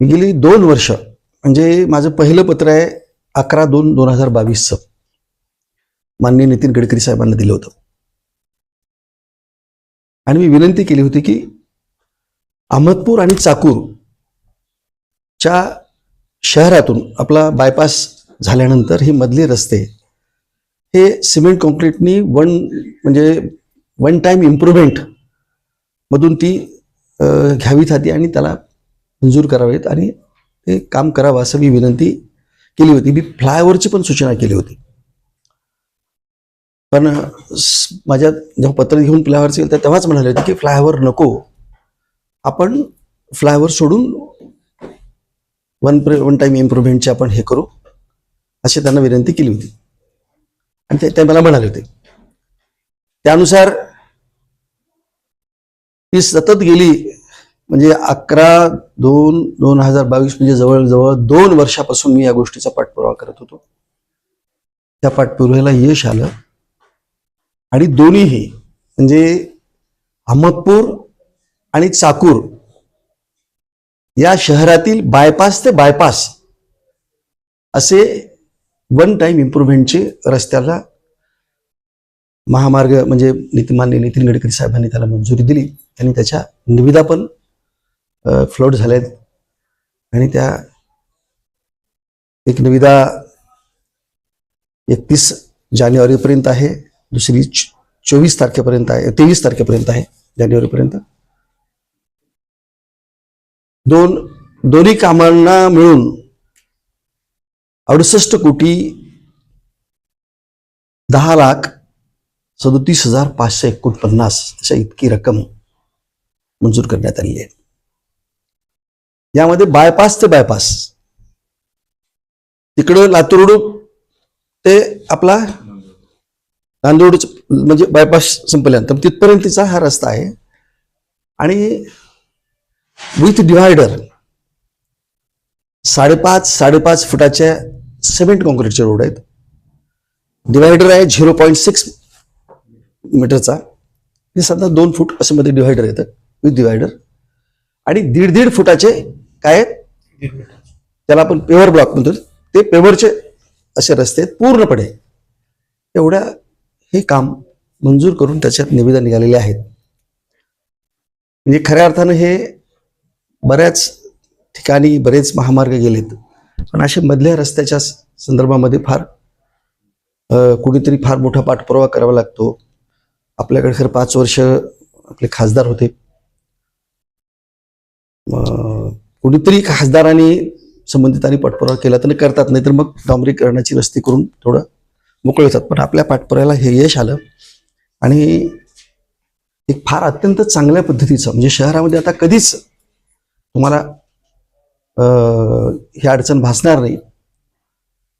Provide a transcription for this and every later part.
मी गेली दोन वर्ष म्हणजे माझं पहिलं पत्र आहे अकरा दोन दोन हजार बावीसचं. माननीय नितीन गडकरी साहेबांना दिलं होतं. आणि मी विनंती केली होती की अहमदपूर आणि चाकूर च्या शहरातून आपला बायपास झाल्यानंतर हे मधले रस्ते हे सिमेंट कॉन्क्रीटनी वन म्हणजे वन टाइम इम्प्रुव्हमेंट मधून ती घ्यावी घ्यावीत आणि त्याला मंजूर करावेत आणि ते काम करावं असं मी विनंती केली होती. मी फ्लायओव्हरची पण सूचना केली होती. पण माझ्या जेव्हा पत्र घेऊन फ्लायओव्हरचे गेलं तेव्हाच म्हणाले होते की फ्लायओव्हर नको. आपण फ्लायओव्हर सोडून वन वन टाईम इम्प्रुव्हमेंटची आपण हे करू अशी त्यांना विनंती केली होती. आणि ते ते मला म्हणाले होते. त्यानुसार ती सतत गेली म्हणजे अकरा दोन दोन हजार बावीस म्हणजे जवळजवळ दोन वर्षापासून मी या गोष्टीचा पाठपुरावा करत होतो. त्या पाठपुराव्याला यश आलं. आणि दोन्हीही म्हणजे अहमदपूर आणि चाकूर या शहरातील बायपास ते बायपास असे वन टाइम इम्प्रुव्हमेंटचे रस्त्याला महामार्ग म्हणजे नितिमान्य नितीन गडकरी साहेबांनी त्याला मंजुरी दिली. त्यांनी त्याच्या निविदा पण फ्लोट झाल्यात आणि त्या एक निविदा एकतीस जानेवारीपर्यंत आहे. दुसरी चोवीस तारखेपर्यंत आहे तेवीस तारखेपर्यंत आहे जानेवारीपर्यंत. दोन दोन्ही कामांना मिळून अडुसष्ट कोटी दहा लाख सदोतीस हजार पाचशे एकोणपन्नास अशा इतकी रक्कम मंजूर करण्यात आली आहे. यामध्ये बायपास ते बायपास तिकडं लातूरड ते आपला नांदूड म्हणजे बायपास संपल्यानंतर तिथपर्यंतचा हा रस्ता आहे. आणि विथ डिव्हायडर साडेपाच साडेपाच फुटाच्या सिमेंट कॉन्क्रीटचे रोड आहेत. डिव्हायडर आहे झिरो पॉईंट सिक्स मीटरचा. हे साधारण दोन फूट असे मध्ये डिव्हायडर येतं. विथ डिव्हायडर आणि दीड दीड फुटाचे काय? त्याला आपण पेवर ब्लॉक म्हणतो. ते पेवरचे असे रस्ते आहेत पूर्णपणे. एवढ्या हे काम मंजूर करून त्याच्यात निविदा निघालेल्या आहेत. म्हणजे खऱ्या अर्थानं हे बऱ्याच ठिकाणी बरेच महामार्ग गेलेत. पण असे मधल्या रस्त्याच्या संदर्भामध्ये फार कुणीतरी फार मोठा पाठपुरावा करावा लागतो. आपल्याकडे खरं पाच वर्ष आपले खासदार होते. कुणीतरी खासदारांनी संबंधितांनी पाठपुरावा केला तर करतात नाही तर मग डांबरीकरणाची रस्ते करून थोडं मोकळे होतात. पण आपल्या पाठपुराव्याला हे यश आलं. आणि एक फार अत्यंत चांगल्या पद्धतीचं म्हणजे शहरामध्ये आता कधीच तुम्हाला ही अडचण भासणार नाही.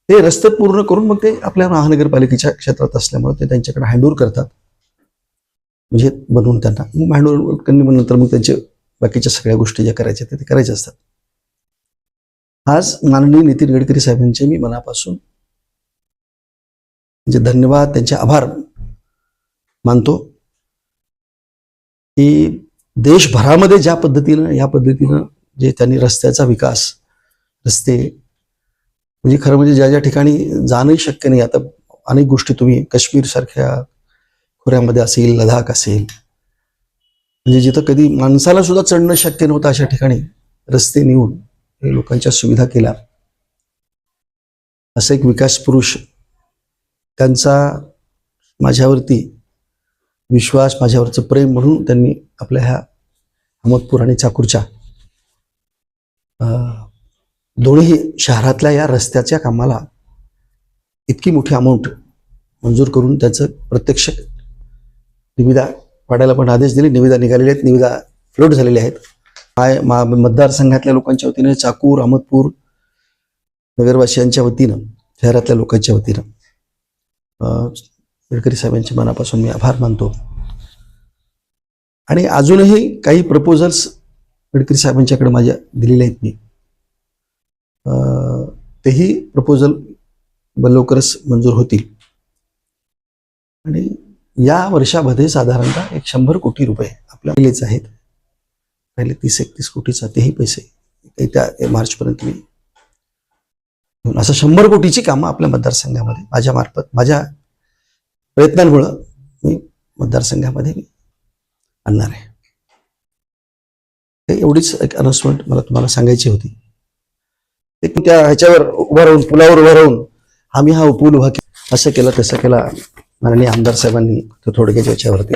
ते रस्ते पूर्ण करून मग ते आपल्या महानगरपालिकेच्या क्षेत्रात असल्यामुळे ते त्यांच्याकडे हँडओव्हर करतात. म्हणजे बनवून त्यांना. मग हँडओव्हर नंतर मग त्यांचे बाकीच्या सगळ्या गोष्टी ज्या करायच्या त्या ते करायच्या असतात. आज माननीय नितीन गडकरी साहेबांचे मी मनापासून म्हणजे धन्यवाद त्यांचे आभार मानतो की देशभरामध्ये ज्या पद्धतीनं या पद्धतीनं जे त्यांनी रस्त्याचा विकास रस्ते म्हणजे खरं म्हणजे ज्या ज्या ठिकाणी जाणंही शक्य नाही आता अनेक गोष्टी तुम्ही काश्मीर सारख्या खोऱ्यामध्ये असेल लडाख असेल म्हणजे जिथं कधी माणसाला सुद्धा चढणं शक्य नव्हतं अशा ठिकाणी रस्ते नेऊन हे लोकांच्या सुविधा केल्या. असा एक विकास पुरुष त्यांचा माझ्यावरती विश्वास माझ्यावरचं प्रेम म्हणून त्यांनी आपल्या ह्या अहमदपूर आणि चाकूरच्या अं, दोन्ही शहरातल्या या रस्त्याच्या कामाला इतकी मोठी अमाऊंट मंजूर करून त्याचं प्रत्यक्ष निविदा पाडायला पण आदेश दिले. निविदा निघालेल्या आहेत. निविदा फ्लोट झालेल्या आहेत. आय मा मतदारसंघातल्या लोकांच्या वतीनं चाकूर अहमदपूर नगरवासियांच्या वतीनं शहरातल्या लोकांच्या वतीनं गडकरी साहेबांचे मनापासून मी आभार मानतो. आणि अजूनही काही प्रपोजल्स गडकरी साहेबांच्याकडे माझ्या दिलेले आहेत मी. अं, तेही प्रपोजल लवकरच मंजूर होतील. आणि या वर्षामध्ये साधारणतः एक शंभर कोटी रुपये आपल्या पहिलेच आहेत. पहिले तीस एकतीस कोटीचा तेही पैसे ते त्या मार्चपर्यंत मी घेऊन असं शंभर कोटीची कामं आपल्या मतदारसंघामध्ये माझ्या मार्फत माझ्या प्रयत्नांमुळं मी मतदारसंघामध्ये मी आणणार आहे. एवढीच एक अनाउन्समेंट मला तुम्हाला सांगायची होती. त्या ह्याच्यावर उभा राहून पुलावर उभा राहून आम्ही हा पूल उभा असं केलं तसं केला. माननीय आमदार साहेबांनी तो थोडक्याच्या याच्यावरती.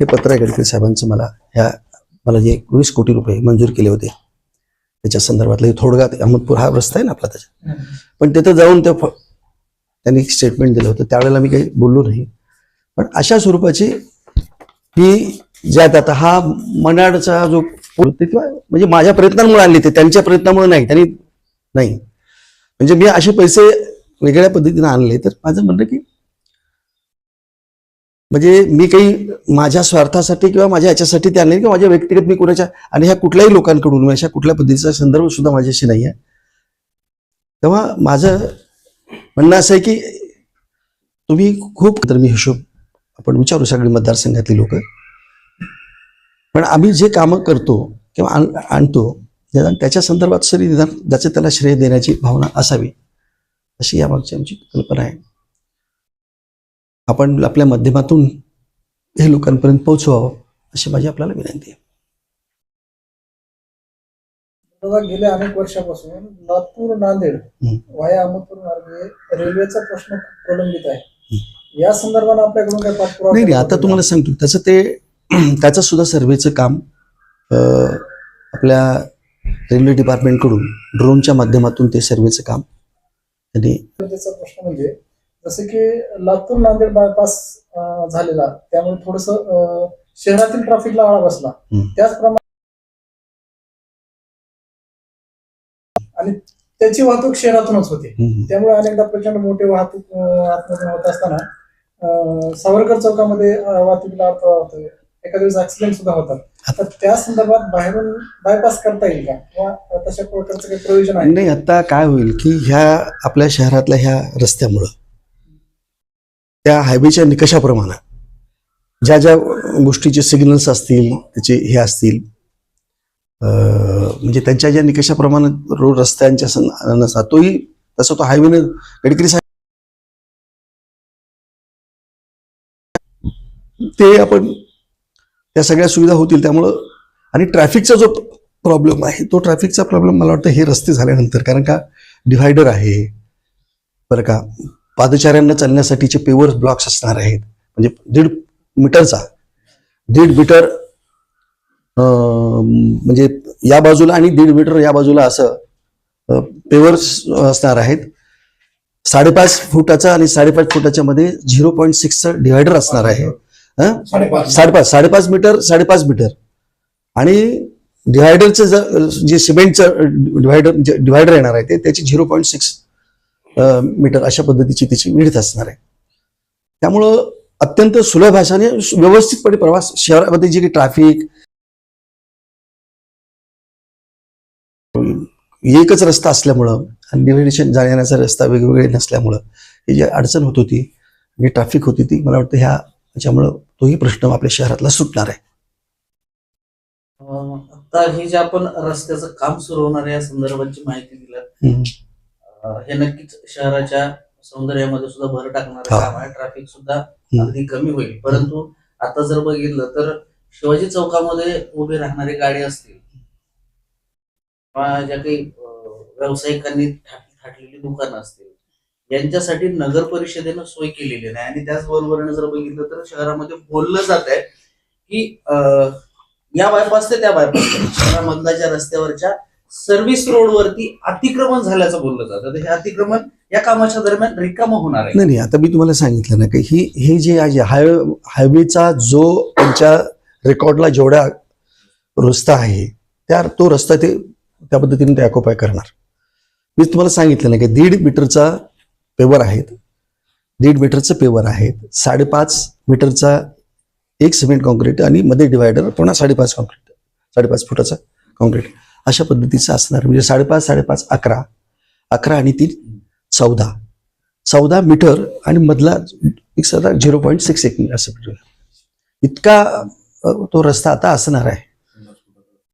हे पत्र गडकरी साहेबांचं मला. ह्या मला जे वीस कोटी रुपये मंजूर केले होते त्याच्या संदर्भातलं हे अहमदपूर हा रस्ता आहे ना आपला त्याच्या पण तिथं जाऊन ते त्यांनी स्टेटमेंट दिलं होतं. त्यावेळेला मी काही बोललो नाही. पण अशा स्वरूपाची ही ज्यात आता हा मनाडचा जो किंवा म्हणजे माझ्या प्रयत्नांमुळे आणले ते त्यांच्या प्रयत्नामुळे नाही त्यांनी नाही. म्हणजे मी असे पैसे वेगळ्या पद्धतीने आणले तर माझं म्हणणं की म्हणजे मी काही माझ्या स्वार्थासाठी किंवा माझ्या याच्यासाठी त्या नाही किंवा माझ्या व्यक्तिगत मी कोणाच्या आणि ह्या कुठल्याही लोकांकडून म्हणजे अशा कुठल्या पद्धतीचा संदर्भ सुद्धा माझ्याशी नाही आहे तेव्हा माझं म्हणणं असं आहे की तुम्ही खूप तर मी हिशोब आपण विचारू सगळी मतदारसंघातली लोक. पण आम्ही जे कामं करतो किंवा आण- आणतो त्याच्या संदर्भात सरी निदान ज्याचं त्याला श्रेय देण्याची भावना असावी अशी यामागची आमची कल्पना आहे. आपण आपल्या माध्यमातून हे लोकांपर्यंत पोहोचवावं अशी माझी आपल्याला विनंती आहे गेल्या अनेक वर्षापासून लातूर नांदेड. वाया अहमदपूर मार्गे रेल्वेचा प्रश्न प्रलंबित आहे या संदर्भात आपल्याकडून काय पाठपुरावा नाही आता तुम्हाला सांगतो त्याचं ते त्याचं सुद्धा सर्वेचं काम आपल्या रेल्वे डिपार्टमेंटकडून ड्रोनच्या माध्यमातून ते सर्वेचं काम त्यांनी का? त्याचा प्रश्न म्हणजे जसे की लातूर नांदेड बायपास झालेला. त्यामुळे थोडस शहरातील ट्रॅफिकला आळा बसला. त्याचप्रमाणे आणि त्याची वाहतूक शहरातूनच होते. त्यामुळे अनेकदा प्रचंड मोठे वाहतूक आतमधून होत असताना सावरकर चौकामध्ये वाहतुकीला अडथळा होतोय. एखाद्या वेळेस ऍक्सिडेंट सुद्धा होतात. आता त्या संदर्भात बाहेरून बायपास करता येईल का? किंवा तशा प्रकारचं काही प्रयोजन आहे? नाही आता काय होईल की ह्या आपल्या शहरातल्या ह्या रस्त्यामुळं त्या हायवेच्या निकषाप्रमाणे ज्या ज्या गोष्टीचे सिग्नल्स असतील त्याचे हे असतील म्हणजे त्यांच्या ज्या निकषाप्रमाणे रोड रस्त्यांच्या नसा तोही तसं तो हायवेने गडकरी साहेब ते आपण त्या सगळ्या सुविधा होतील त्यामुळं आणि ट्रॅफिकचा जो प्रॉब्लेम आहे तो ट्रॅफिकचा प्रॉब्लेम मला वाटतं हे रस्ते झाल्यानंतर कारण का डिव्हायडर आहे बरं का. पादचाऱ्यांना चालण्यासाठीचे पेवर ब्लॉक्स असणार आहेत. म्हणजे दीड मीटरचा. दीड मीटर म्हणजे या बाजूला आणि दीड मीटर या बाजूला असं पेवर्स असणार आहेत. साडेपाच फुटाचा आणि साडेपाच फुटाच्या मध्ये झिरो पॉईंट सिक्सचं डिव्हायडर असणार आहे? साडेपाच. साडेपाच मीटर साडेपाच मीटर. आणि डिव्हायडरचं ज- सिमेंटचं डिव्हायडर डिव्हायडर येणार आहे ते त्याची झिरो पॉईंट सिक्स मीटर अशा पद्धतीची त्याची विडथ असणार आहे. त्यामुळं अत्यंत सुलभ भाषाने व्यवस्थितपणे प्रवास शहरामध्ये जे काही ट्रॅफिक एकच रस्ता असल्यामुळं आणि डिव्हायडेशन जाण्याचा रस्ता वेगवेगळे नसल्यामुळं ही जी अडचण होत होती जी ट्रॅफिक होती ती मला वाटतं ह्या त्याच्यामुळं तोही प्रश्न आपल्या शहरातला सुटणार आहे. आता हे जे आपण रस्त्याचं काम सुरू होणार आहे या संदर्भाची माहिती दिलं हे नक्कीच शहराच्या सौंदर्यामध्ये सुद्धा भर टाकणार. काम आहे. ट्रॅफिक सुद्धा अगदी कमी होईल. परंतु आता जर बघितलं तर शिवाजी चौकामध्ये उभे राहणारे गाडी असतील किंवा ज्या काही व्यावसायिकांनी थाट- थाटलेली दुकानं असतील यांच्यासाठी नगर परिषदेनं सोय केलेली नाही. आणि त्याचबरोबरीने जर बघितलं तर शहरामध्ये बोललं जात आहे की या बायपास ते त्या बायपास. शहरामधल्या ज्या रस्त्यावरच्या सर्व्हिस रोडवरती अतिक्रमण झाल्याचं बोललं जातं. हे अतिक्रमण या कामाच्या दरम्यान रिकामा होणार आहे. नाही आता मी तुम्हाला सांगितलं ना की ही हे जे आहे हाय हायवेचा जो त्यांच्या रेकॉर्डला जेवढा रस्ता आहे त्या तो रस्ता ते त्या पद्धतीने ते ऑक्युपाय करणार. मी तुम्हाला सांगितलं ना की दीड मीटरचा पेवर आहेत दीड मीटरचं पेवर आहेत साडेपाच मीटरचा एक सिमेंट कॉन्क्रीट आणि मध्ये डिवायडर पुन्हा साडेपाच कॉन्क्रीट साडेपाच फुटाचा कॉन्क्रीट अशा पद्धतीचं असणार. म्हणजे साडेपाच साडेपाच अकरा. अकरा आणि तीन चौदा. चौदा मीटर आणि मधला एक साधा झिरो पॉईंट सिक्स एक मीटर असं इतका तो रस्ता आता असणार आहे.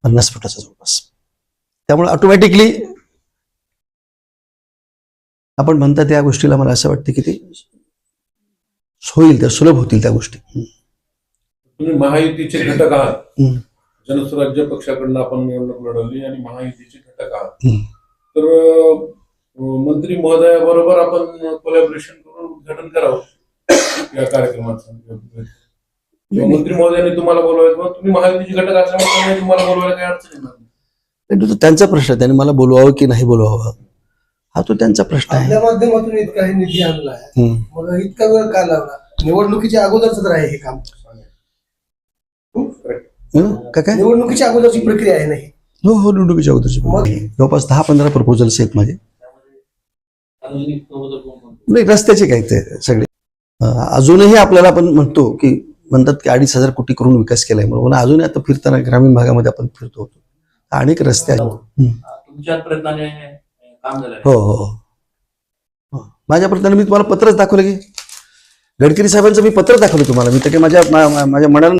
पन्नास फुटाचा जवळपास. त्यामुळे ऑटोमॅटिकली आपण म्हणता त्या गोष्टीला मला असं वाटतं की ते होईल त्या सुलभ होतील त्या गोष्टी. महायुतीचे घटक आहात. जनस्वराज्य पक्षाकडनं आपण निवडणूक लढवली आणि महायुतीचे घटक आहात. तर मंत्री महोदयाबरोबर आपण कोलॅबरेशन करून उद्घाटन करावं या कार्यक्रमाचं मंत्री महोदयांनी तुम्हाला बोलवायचं किंवा तुम्ही महायुतीचे घटक असल्यामुळे तुम्हाला बोलवायला काही अडचण येणार नाही. त्यांचा प्रश्न आहे त्यांनी मला बोलवावं की नाही बोलवावं हा तो त्यांचा प्रश्न आहे आपल्या माध्यमातून इतका हे निधी आणला. मग इतका वेळ का लावला निवडणुकीच्या अगोदरच तर आहे हे काम? का काय निवडणुकीच्या अगोदरची प्रक्रिया आहे नाही हो. हो निवडणुकीच्या अगोदरची मग? जवळपास दहा पंधरा प्रपोजल्स आहेत माझे? नाही रस्त्याचे काय ते सगळे. अं, अजूनही आपल्याला आपण म्हणतो की म्हणतात की अडीच हजार कोटी करून विकास केलाय म्हणून. अजूनही आता फिरताना ग्रामीण भागामध्ये आपण फिरतो अनेक रस्ते आहेत. हं. तुमच्या प्रयत्नाने काम झालं हो हो हो. माझ्या प्रयत्नाने मी तुम्हाला पत्रच दाखवलं की? गडकरी साहेबांचं मी पत्र दाखवलं तुम्हाला. मी तर काही माझ्या मा- मा- माझ्या मनाला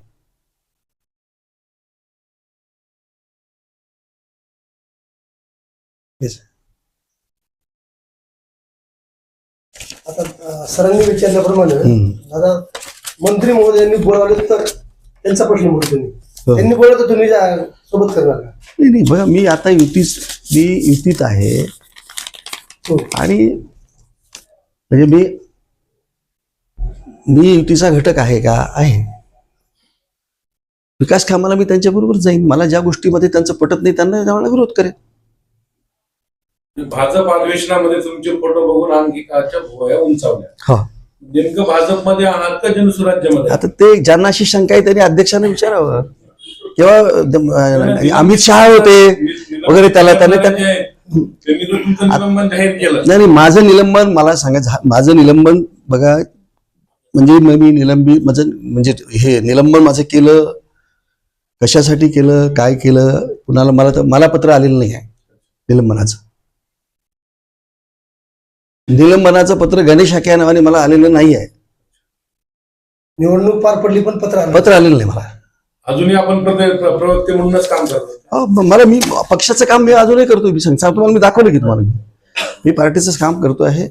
आता सरांनी विचारल्याप्रमाणे. दादा मंत्री महोदयांनी बोलावले तर त्यांचा प्रश्न म्हणतो तुम्ही. हो. त्यांनी बोललं तर तुम्ही सोबत करणार का? नाही नाही बघा मी आता युतीस मी युतीत आहे. हो. आणि म्हणजे मी मी युतीचा घटक आहे का? आहे. विकास कामाला मी त्यांच्याबरोबर जाईन. मला ज्या गोष्टीमध्ये त्यांचं पटत नाही त्यांना त्यावेळेला विरोध करेन. भाजप अधिवेशनामध्ये तुमचे फोटो बघून अंकिताच्या भुवया उंचावल्या हा नेमकं भाजपमध्ये आहात का जनसुराज्यामध्ये आता ते ज्यांना अशी शंका आहे त्यांनी अध्यक्षांना विचारावं किंवा अमित शहा होते वगैरे त्याला त्याने जाहीर केलं नाही नाही, माझं निलंबन मला सांगा माझं निलंबन बघा म्हणजे मग मी निलंबित माझं म्हणजे हे निलंबन माझं केलं कशासाठी केलं काय केलं कुणाला मला तर मला पत्र आलेलं नाही आहे निलंबनाचं निलंबनाचं पत्र गणेश हाके नावाने मला आलेलं नाही आहे. निवडणूक पार पडली पण पत्र आलं पत्र आलेलं नाही मला. अजूनही आपण प्रते- प्र- प्रवक्ते म्हणूनच काम करतो. अहो, म- मला मी पक्षाचं काम मी अजूनही करतोय मी सांग सांगतो तुम्हाला मी दाखवलं की तुम्हाला. मी मी पार्टीचं काम करतो आहे.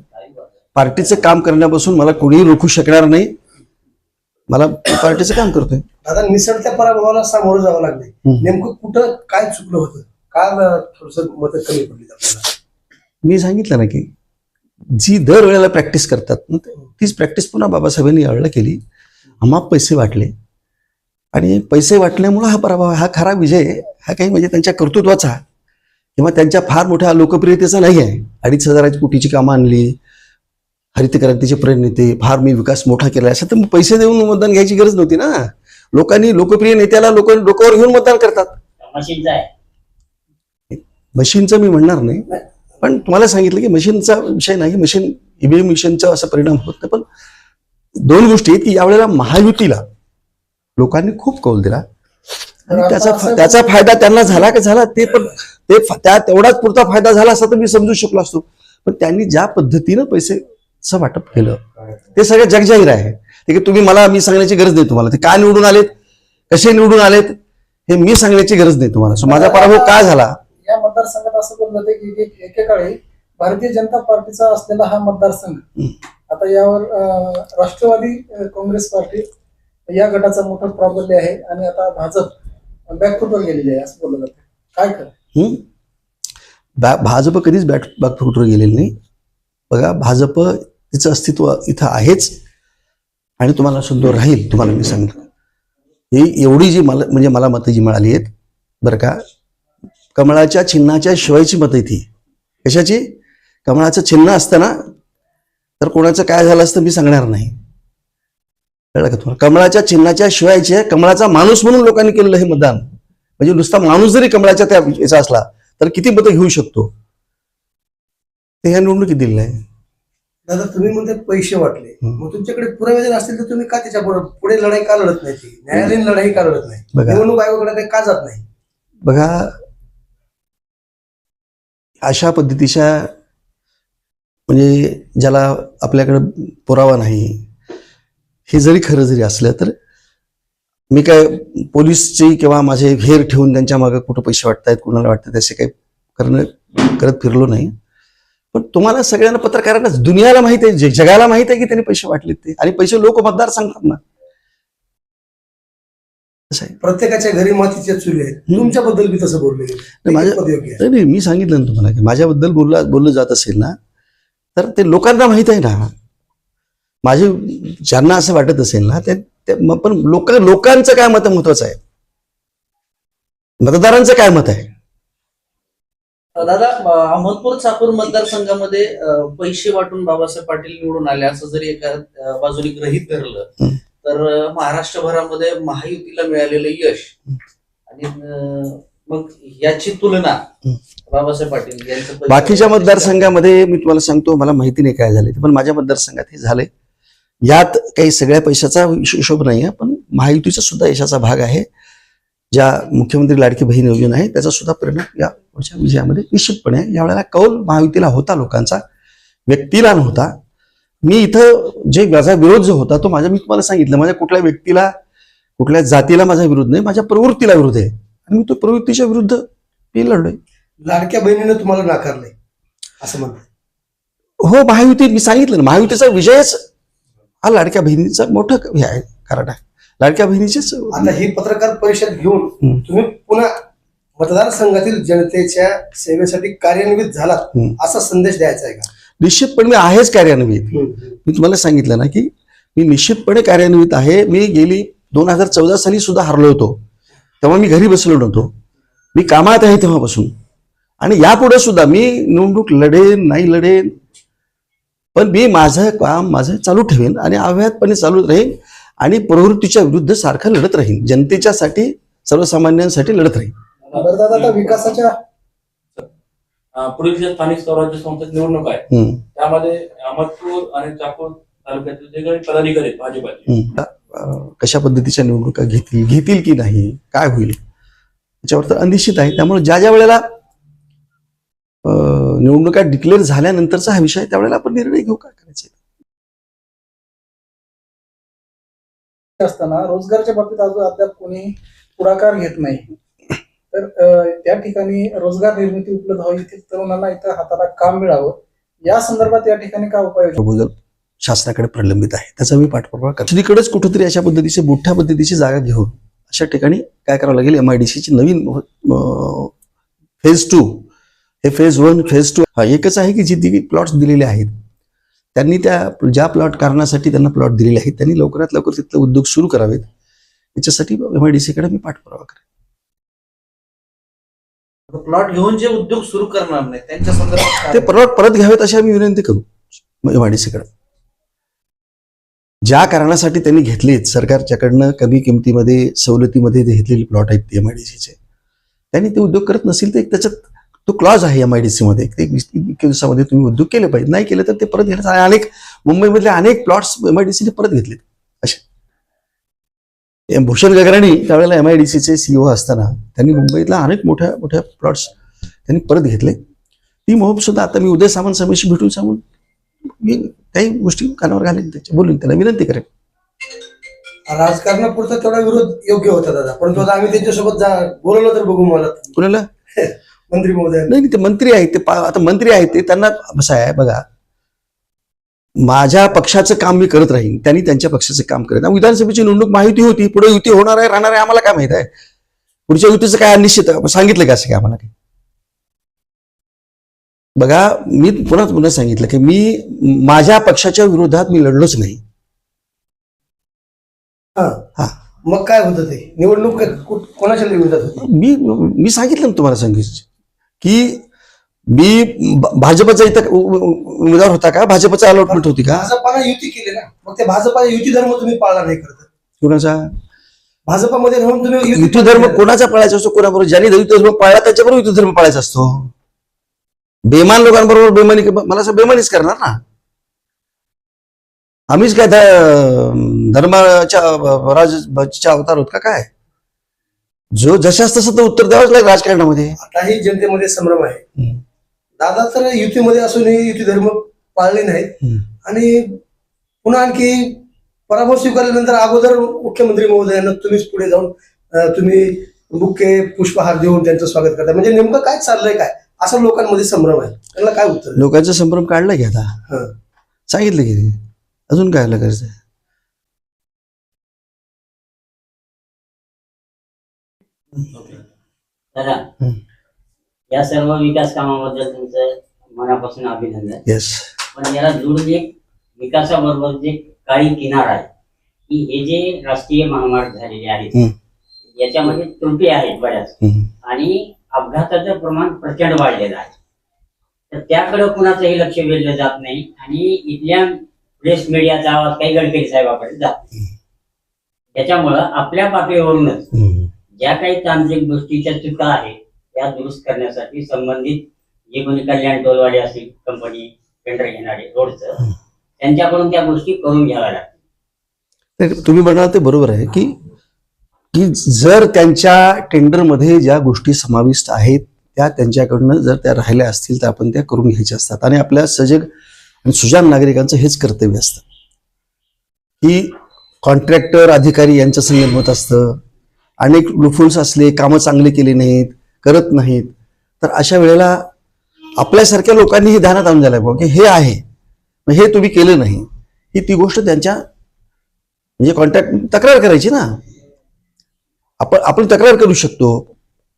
पार्टीचं काम करण्यापासून मला कोणीही रोखू शकणार नाही. मला मी पार्टीचं काम करतोय. दादा निसटत्या पराभवाला सामोरं जावं लागले हम्म. नेमकं कुठं काय चुकलं होतं? का थोडस मत कमी पडली आपल्याला? मी सांगितलं ना की जी दर वेळेला प्रॅक्टिस करतात तीच प्रॅक्टिस पुन्हा बाबासाहेबांनी यावेळेला केली. आम्हा पैसे वाटले. आणि पैसे वाटल्यामुळं हा पराभव. हा खरा विजय हा काही म्हणजे त्यांच्या कर्तृत्वाचा. किंवा त्यांच्या फार मोठ्या लोकप्रियतेचा नाही आहे. अडीच हजाराची कोटीची कामं आणली. हरित क्रांतीचे प्रणेते फार मी विकास मोठा केला. असं तर मग पैसे देऊन मतदान घ्यायची गरज नव्हती ना. लोकांनी लोकप्रिय नेत्याला लोक डोक्यावर घेऊन मतदान करतात. मशीनचं मी म्हणणार नाही. पण तुम्हाला सांगितलं की मशीनचा विषय नाही मशीन ईव्हीएम मिशनचा असा परिणाम होत नाही. पण दोन गोष्टी आहेत की यावेळेला महायुतीला लोकांनी खूप कौल दिला. आणि त्याचा त्याचा फायदा त्यांना झाला का झाला ते पण ते त्या तेवढाच पुरता फायदा झाला असता तर मी समजू शकलो असतो. पण त्यांनी ज्या पद्धतीनं पैसेचं वाटप केलं ते सगळं जगजाहीर आहे. ते की तुम्ही मला मी सांगण्याची गरज नाही तुम्हाला. ते का निवडून आलेत? कसे निवडून आलेत? हे मी सांगण्याची गरज नाही तुम्हाला. So माझा पराभव का झाला? या मतदारसंघात असं बोललं होतं की एक- एकेकाळी भारतीय जनता पार्टीचा असलेला हा मतदारसंघ आता यावर अं, राष्ट्रवादी अं, काँग्रेस पार्टी या गटाचा मोठा प्राबल्य आहे आणि आता भाजप बॅकफुटवर गेलेली आहे असं बोललं जातं. काय खरं हं? भाजप कधीच बॅट बॅकफुटवर गेलेलं नाही. बघा भाजप तिचं अस्तित्व इथं आहेच आणि तुम्हाला सुंदर राहील तुम्हाला मी सांगितलं ही एवढी जी मला म्हणजे मला मतं जी मिळाली आहेत बरं का कमळाच्या चिन्हाच्या शिवायची मतं ही. कशाची? कमळाचं चिन्ह असतं ना तर कोणाचं काय झालं असतं मी सांगणार नाही. कळलं का तुम्हाला? कमळाच्या चिन्हाच्या शिवायचे कमळाचा माणूस म्हणून लोकांनी केलेलं हे मतदान. म्हणजे नुसता माणूस जरी कमळाच्या त्या याचा असला तर किती मतं घेऊ शकतो? ते ह्या निवडणुकीत दिलेलं आहे. दादा तुम्ही म्हणते पैसे वाटले. मग तुमच्याकडे पुरावे जर असतील तर तुम्ही का त्याच्या पुढे लढाई का लढत नाही न्यायालयीन लढाई का लढत नाही. निवडणूक आयोगाकडे का जात नाही? बघा अशा पद्धतीच्या म्हणजे ज्याला आपल्याकडे पुरावा नाही. हे जरी खरं जरी असलं तर मी काय पोलीसची किंवा माझे घेर ठेवून त्यांच्या मागे कुठं पैसे वाटतायत कुणाला वाटतात असे काही करणं करत फिरलो नाही. पण तुम्हाला सगळ्यांना पत्रकारांना दुनियाला माहिती आहे जगाला माहीत आहे की त्यांनी पैसे वाटलेत ते. आणि पैसे लोक मतदार सांगतात ना. प्रत्येकाच्या घरी मातीच्या चुली आहेत. तुमच्याबद्दल बी तसं बोलले नाही, माझ्या- नाही नाही, मी सांगितलं ना तुम्हाला की माझ्याबद्दल बोलला बोललं जात असेल ना तर ते लोकांना माहीत आहे ना. माझे ज्यांना असं वाटत असेल ना ते पण लोक लोकांचं काय मत महत्वाचं आहे? मतदारांचं काय मत आहे? दादा अहमदपूर चाकूर मतदारसंघामध्ये पैसे वाटून बाबासाहेब पाटील निवडून आले असं जरी एका बाजूने गृहीत धरलं. तर महाराष्ट्रभरामध्ये महायुतीला मिळालेलं यश आणि मग याची तुलना. बाबासाहेब पाटील यांचं बाकीच्या मतदारसंघामध्ये मी तुम्हाला सांगतो मला माहिती नाही काय झाले पण माझ्या मतदारसंघात हे झालंय. यात काही सगळ्या पैशाचा हिश- हिशोब नाही आहे पण महायुतीचा सुद्धा यशाचा भाग आहे. ज्या मुख्यमंत्री लाडकी बहीण योजना आहे त्याचा सुद्धा परिणाम या पुढच्या विजयामध्ये निश्चितपणे. यावेळेला कौल महायुतीला होता लोकांचा व्यक्तीला नव्हता. मी इथं जे माझा विरोध जो होता तो माझ्या मी तुम्हाला सांगितलं माझ्या कुठल्या व्यक्तीला कुठल्या जातीला माझा विरोध नाही माझ्या प्रवृत्तीला विरोध आहे. आणि मी तो प्रवृत्तीच्या विरुद्ध मी लढलोय. लाडक्या बहिणीनं तुम्हाला नाकारलंय असं म्हणतात हो महायुती मी सांगितलं ना महायुतीचा विजयच हा लाडक्या बहिणीचा मोठं हे आहे कारण आहे. लाडक्या बहिणीचेच आता ही पत्रकार परिषद घेऊन. तुम्ही पुन्हा मतदारसंघातील जनतेच्या सेवेसाठी कार्यान्वित झालात. असा संदेश द्यायचा आहे का? निश्चितपणे मी आहेच कार्यान्वित. मी तुम्हाला सांगितलं ना की मी निश्चितपणे कार्यान्वित आहे. मी गेली दोन हजार चौदा साली सुद्धा हरलो होतो. तेव्हा मी घरी बसलो नव्हतो. मी कामात आहे तेव्हापासून. आणि यापुढे सुद्धा मी निवडणूक लढेन नाही लढेन. पण मी माझं काम माझं चालू ठेवेन आणि अव्याहतपणे चालू राहीन आणि प्रवृत्तीच्या विरुद्ध सारखं लढत राहीन. जनतेच्यासाठी सर्वसामान्यांसाठी लढत राहीन. विकासाच्या पुढील जे स्थानिक स्वराज्य संस्थेची निवडणूक आहे. त्यामध्ये अहमदपूर आणि चाकूर तालुक्यातील जे काही पदाधिकारी आहेत भाजपाचे. कशा पद्धतीच्या निवडणुका घेतील घेतील की नाही काय होईल याच्यावर तर अनिश्चित आहे. त्यामुळे ज्या ज्या वेळेला निवडणुका डिक्लेअर झाल्यानंतरचा हा विषय त्यावेळेला आपण निर्णय घेऊ काय करायचे असताना रोजगारच्या बाबतीत अजून अद्याप कोणी पुढाकार घेत नाही. तर त्या ठिकाणी रोजगार निर्मिती उपलब्ध व्हावी येथील तरुणांना इथं हाताला काम मिळावं. या संदर्भात या ठिकाणी काय उपाय शासनाकडे प्रलंबित आहे. त्याचा मी पाठपुरावा करतो. तिकडेच कुठेतरी अशा पद्धतीची मोठ्या पद्धतीची जागा घेऊन अशा ठिकाणी काय करावं लागेल? एम आय डी सीची नवीन फेज टू हे फेज वन फेज टू हा एकच आहे की जी प्लॉट्स दिलेले आहेत. त्यांनी त्या ज्या प्लॉट कारणासाठी त्यांना प्लॉट दिलेले आहेत त्यांनी लवकरात लवकर तिथले उद्योग सुरू करावेत. याच्यासाठी एम आय डी सीकडे मी पाठपुरावा करेन. प्लॉट घेऊन जे उद्योग सुरू करणार नाही त्यांच्या संदर्भात ते प्लॉट परत घ्यावेत अशी आम्ही विनंती करू एम आय डी ज्या कारणासाठी त्यांनी घेतलेत सरकारच्याकडनं कमी किमतीमध्ये सवलतीमध्ये घेतलेले प्लॉट आहेत एम आय डी सीचे त्यांनी ते उद्योग करत नसेल तर एक त्याच्यात तो क्लॉज आहे एम आय डी सीमध्ये ते वीस- दिवसामध्ये तुम्ही उद्योग केले पाहिजे नाही केले तर ते परत घेण्याचा अनेक मुंबईमधले अनेक प्लॉट्स एम आय डी सीने परत घेतलेत. भूषण गगराणी त्यावेळेला एम आय डी सीचे सीईओ असताना त्यांनी मुंबईतल्या अनेक मोठ्या मोठ्या प्लॉट्स त्यांनी परत घेतले. ती मोहब सुद्धा आता मी उदय सामंत साहेबांशी भेटून सांगून मी काही गोष्टी कानावर घालेन त्याच्या बोलून त्याला विनंती करेन. राजकारणापुरता तेवढा विरोध योग्य होता दादा परंतु आता आम्ही त्यांच्यासोबत जा बोलवलं तर बघू मला. कुणाला? मंत्री महोदय नाही नाही, ते मंत्री आहेत ते पा- आता मंत्री आहेत ते त्यांना असं आहे बघा माझ्या पक्षाचं काम मी करत राहीन त्यांनी त्यांच्या पक्षाचं काम करत. विधानसभेची निवडणूक माहिती होती पुढे युती होणार आहे राहणार आहे आम्हाला काय माहीत आहे पुढच्या युतीचं काय अनिश्चित? सांगितलं का असं काय आम्हाला काही बघा मी पुन्हा पुन्हा सांगितलं की मी माझ्या पक्षाच्या विरोधात मी लढलोच नाही हा हा. मग काय होतं ते निवडणूक कोणाच्या विरोधात मी मी सांगितलं ना तुम्हाला सांगितलं की मी भाजपचा इथं उमेदवार होता का? भाजपचा अलॉटमेंट होती का? भाजपानं युती केली ना. मग ते भाजपा युती धर्म तुम्ही पाळला नाही करत कोणाचा? भाजपामध्ये राहून तुम्ही युती धर्म कोणाचा पाळायचा असतो? कोणाबरोबर? ज्यांनी युती धर्म पाळला त्याच्याबरोबर युती धर्म पाळायचा असतो. बेमान लोकांबरोबर बेमानी मला असं बेमानीच करणार ना. आम्हीच काय धर्माच्या राजच्या अवतार होत का काय? जो जशाच तसं तर उत्तर द्यावंच लागेल राजकारणामध्ये. आताही जनतेमध्ये संभ्रम आहे. दादा तर युतीमध्ये असूनही युती धर्म पाळले नाहीत हम्म. आणि पुन्हा आणखी पराभव स्वीकारल्यानंतर अगोदर मुख्यमंत्री महोदयांना तुम्हीच पुढे जाऊन तुम्ही बुके पुष्पहार देऊन त्यांचं स्वागत करता म्हणजे नेमकं काय चाललंय काय असं लोकांमध्ये संभ्रम आहे त्याला काय उत्तर? लोकांचा संभ्रम काढला की आता हं. सांगितलं की अजून काय करायचं दादा. या सर्व विकास कामाबद्दल तुमचं मनापासून अभिनंदन. येस पण याला जोडून एक विकासाबरोबर जे काळी किनार आहे की हे जे राष्ट्रीय महामार्ग झालेले आहेत. याच्यामध्ये त्रुटी आहेत बऱ्याच. आणि अपघाताचं प्रमाण प्रचंड वाढलेलं आहे. तर त्याकडे कुणाचंही लक्ष वेधलं जात नाही आणि इथल्या प्रेस मीडियाचा आवाज काही गडकरी साहेबाकडे जात नाही. त्याच्यामुळं आपल्या पातळीवरूनच ज्या काही तांत्रिक गोष्टीच्या चुका आहेत त्या दुरुस्त करण्यासाठी संबंधित जे कोणी कल्याण टोलवाले असतील कंपनी टेंडर घेणारे रोडचं त्यांच्याकडून त्या गोष्टी करून घ्याव्या लागतात तर तुम्ही म्हणाल ते बरोबर आहे की की जर त्यांच्या टेंडरमध्ये ज्या गोष्टी समाविष्ट आहेत त्या त्यांच्याकडनं जर त्या राहिल्या असतील तर आपण त्या करून घ्यायच्या असतात. आणि आपल्या सजग आणि सुजान नागरिकांचं हेच कर्तव्य असतं. की कॉन्ट्रॅक्टर अधिकारी यांचं संगत असतं. अनेक लुफुल्स असले कामं चांगली केली नाहीत. करत नाहीत. तर अशा वेळेला आपल्यासारख्या लोकांनी हे ध्यानात आणून द्यायला पाहिजे की हे आहे. हे तुम्ही केलं नाही. ही ती गोष्ट त्यांच्या म्हणजे कॉन्टॅक्ट तक्रार करायची ना. आपण आपण तक्रार करू शकतो.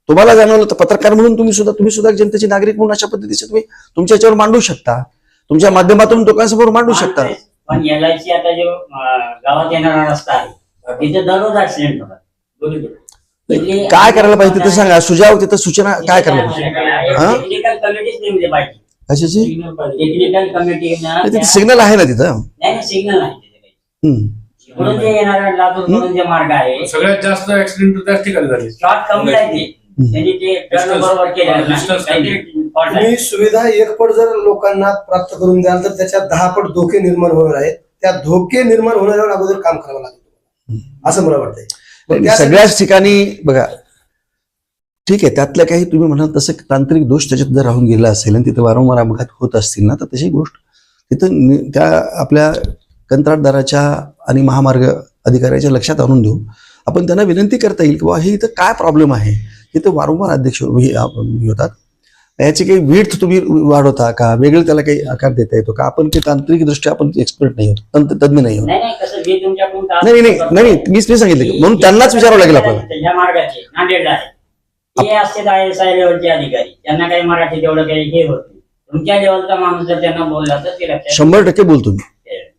तुम्हाला जाणवलं तर पत्रकार म्हणून तुम्ही सुद्धा तुम्ही सुद्धा जनतेचे नागरिक म्हणून अशा पद्धतीचे तुम्ही तुमच्या याच्यावर मांडू शकता. तुमच्या माध्यमातून लोकांसमोर मांडू शकता. पण एल आय सी आता जो गावात येणारा रस्ता आहे तिथे दररोज ऍक्सिडेंट होतात. काय करायला पाहिजे तिथे सांगा. सुजाव तिथं सूचना काय करायला पाहिजे? हा? टेक्निकल कमिटीच नेमली पाहिजे कशाची? सिग्नल पाहिजे टेक्निकल कमिटी तिथे सिग्नल आहे ना तिथं. नाही सिग्नल नाही तिथे काही. हम्म. इकडून जे येणारा लातूरकडून जे मार्ग आहे सगळ्यात जास्त ऍक्सिडेंट त्याच ठिकाणी झाले. शॉर्ट कमी आहे ते त्यांनी ते टर्न बरोबर केलेलं नाही. Distance काहीतरी fault आहे. तुम्ही सुविधा एक पट जर लोकांना प्राप्त करून द्याल तर त्याच्यात दहा पट धोके निर्माण होणार आहेत. त्या धोके निर्माण होण्यावर अगोदर काम करावं लागेल. असं मला वाटतंय. पण सगळ्याच ठिकाणी बघा ठीक आहे त्यातलं काही तुम्ही म्हणाल तसं तांत्रिक दोष त्याच्यात जर राहून गेला असेल आणि तिथे वारंवार अपघात होत असतील ना तर तशी गोष्ट. तिथं त्या आपल्या कंत्राटदाराच्या आणि महामार्ग अधिकाऱ्याच्या लक्षात आणून देऊ. आपण त्यांना विनंती करता येईल की बाबा हे इथं काय प्रॉब्लेम आहे? तिथं वारंवार अध्यक्ष हे हे होतात. याची काही विड्थ तुम्ही वाढवता का? वेगळं त्याला काही आकार देता येतो का? आपण ते तांत्रिकदृष्ट्या आपण एक्सपर्ट नाही होत तंत्र तज्ञ नाही होत मी तुमच्याकडून नाही नाही नाही नाही मीच नाही सांगितलं. की. म्हणून त्यांनाच विचारावं लागेल आपल्याला. ह्या मार्गाचे नांदेडला आहे. ते असते आय लेवलचे अधिकारी. त्यांना काही मराठी तेवढं काही हे होत नाही. तुमच्या लेवलचा माणूस जर त्यांना बोलला तर ते लक्षात शंभर टक्के बोलतो मी.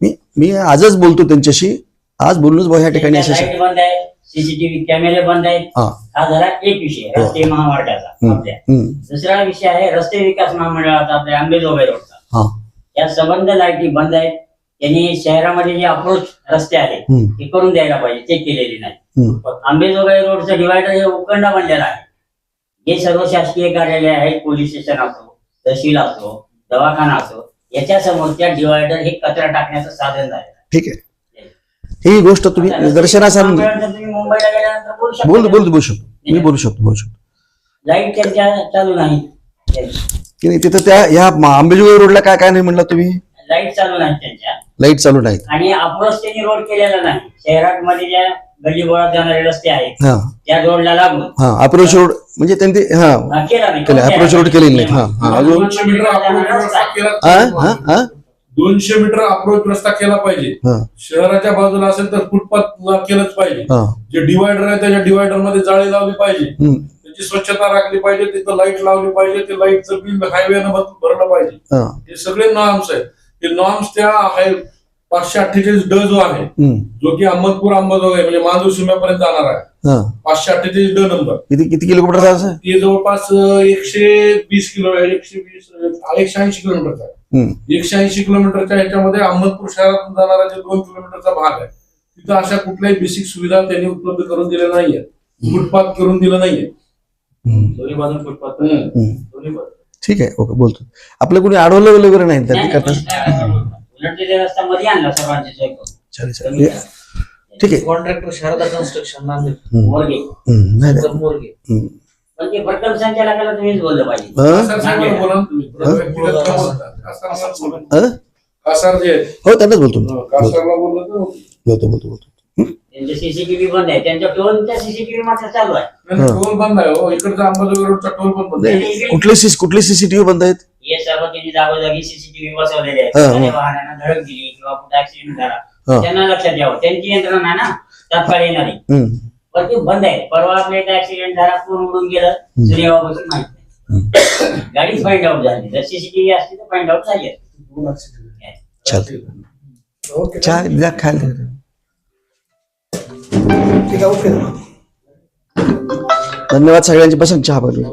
मी मी आजच बोलतो त्यांच्याशी. आज बोलूनच बा ह्या ठिकाणी लाइट बंद आहे सीसीटीव्ही कॅमेरे बंद आहेत. हा. हा झाला एक विषय महामार्गाचा. हम्म, आपल्या. हम्म, दुसरा विषय आहे रस्ते विकास महामंडळाचा आपल्या आंबेजोगाई रोडचा. हा. या संबंध लाईटी बंद आहेत. त्यांनी शहरामध्ये जे अप्रोच रस्ते आहेत ते करून द्यायला पाहिजे ते केलेले नाही आंबेजोगाई रोडचं डिवायडर हे उकंडा बनलेला आहे. जे सर्व शासकीय कार्यालय आहेत पोलीस स्टेशन असो तहसील असो दवाखाना असो याच्या समोरच्या डिवायडर हे कचरा टाकण्याचं साधन आहे. ठीक आहे. ही गोष्ट तुम्ही. तुम्ही मुंबईला गेल्यानंतर बोलू शकता. बोल बोल बोलू शकतो. मी बोलू शकतो बोलू शकतो. लाइट त्यांच्या चालू नाही. तिथं त्या मा- आंबेजोगाई रोडला काय काय नाही म्हणला तुम्ही? लाइट चालू नाही त्यांच्या. लाइट चालू नाहीत आणि अप्रोच त्यांनी रोड केलेला नाही. शहरात मध्ये ज्या गल्ली बोळात जाणारे रस्ते आहेत हा. त्या रोडला लागून. हा अप्रोच रोड म्हणजे त्यांनी ते- हा. हा, केला नाही. केलं, approach road केलेली नाही. हा, हा, अजून- दोनशे मीटर अप्रोच रस्ता केला हा हा दोनशे मीटर अप्रोच रस्ता केला पाहिजे. हा. शहराच्या बाजूला असेल तर फुटपाथ केलंच पाहिजे. हा. जे डिवायडर आहे त्याच्या डिवायडरमध्ये जाळी लावली पाहिजे. हम्म, त्याची स्वच्छता राखली पाहिजे तिथं लाइट लावली पाहिजे ते लाईटचं बिल हायवेनं भरलं पाहिजे. हा. हे सगळे नॉर्म्स आहेत. ते नॉर्म्स त्या हाय पाचशे अठ्ठेचाळीस ड जो आहे. जो की अहमदपूर अंबाजोगाई म्हणजे मांजूर सीमेपर्यंत जाणार आहे. हा. पाचशे अठ्ठेचाळीस ड नंबर. किती किती किलोमीटरचा असं? ते जवळपास एकशे वीस किलो एकशे वीस अं, एकशे ऐंशी किलोमीटरचा आहे. एकशे ऐंशी किलोमीटरच्या ह्याच्यामध्ये अहमदपूर शहरातून जाणारा जे दोन किलोमीटरचा भाग आहे तिथं अशा कुठल्याही बेसिक सुविधा त्यांनी उपलब्ध करून दिल्या नाहीये फुटपाथ करून दिलं नाहीये दोन्ही बाजून फुटपाथ. दोन्ही बाजू ठीक आहे ओके बोलतो. आपलं कोणी अडवलं वगैरे नाही त्यांनी नाही, करता ठीक आहे. Contractor Sharada construction Morge. नाही हा? हा? हो? त्यांनाच बोलतो मी. कासारला बोललं तर बोलतो बोलतो बोलतो. ते त्यांचे सीसीटीव्ही बंद आहे. त्यांच्या टोलच्या सीसीटीव्ही मात्र चालू आहे. नाही, टोल बंद आहे. हो इकडचा अंबाजोगाई रोडचा टोल पण बंद आहे. नाही, कुठले कुठले सीसीटीव्ही बंद आहेत? हे सर्व त्यांनी जागोजागी सीसीटीव्ही बसवलेले हा, वाहनांना धडक दिली किंवा कुठे ऍक्सिडेंट झाला हा. त्यांना लक्षात द्यावं. त्यांची यंत्रणा आहे ना तात्काळ येणारी. हम्म. पण ते बंद आहे. परवा आपल्या इथे ऍक्सिडेंट झाला पूर्ण उडून गेलं सुनेगावपासून माहीत नाही. गाडीच फाइंड आउट झाली. जर सीसीटीव्ही असते तर फाइंड आउट झाली असती. चालतंय ओके. चहा द्या खायला ठीक आहे ओके. धन्यवाद सगळ्यांची पसंत चहा पाहिजे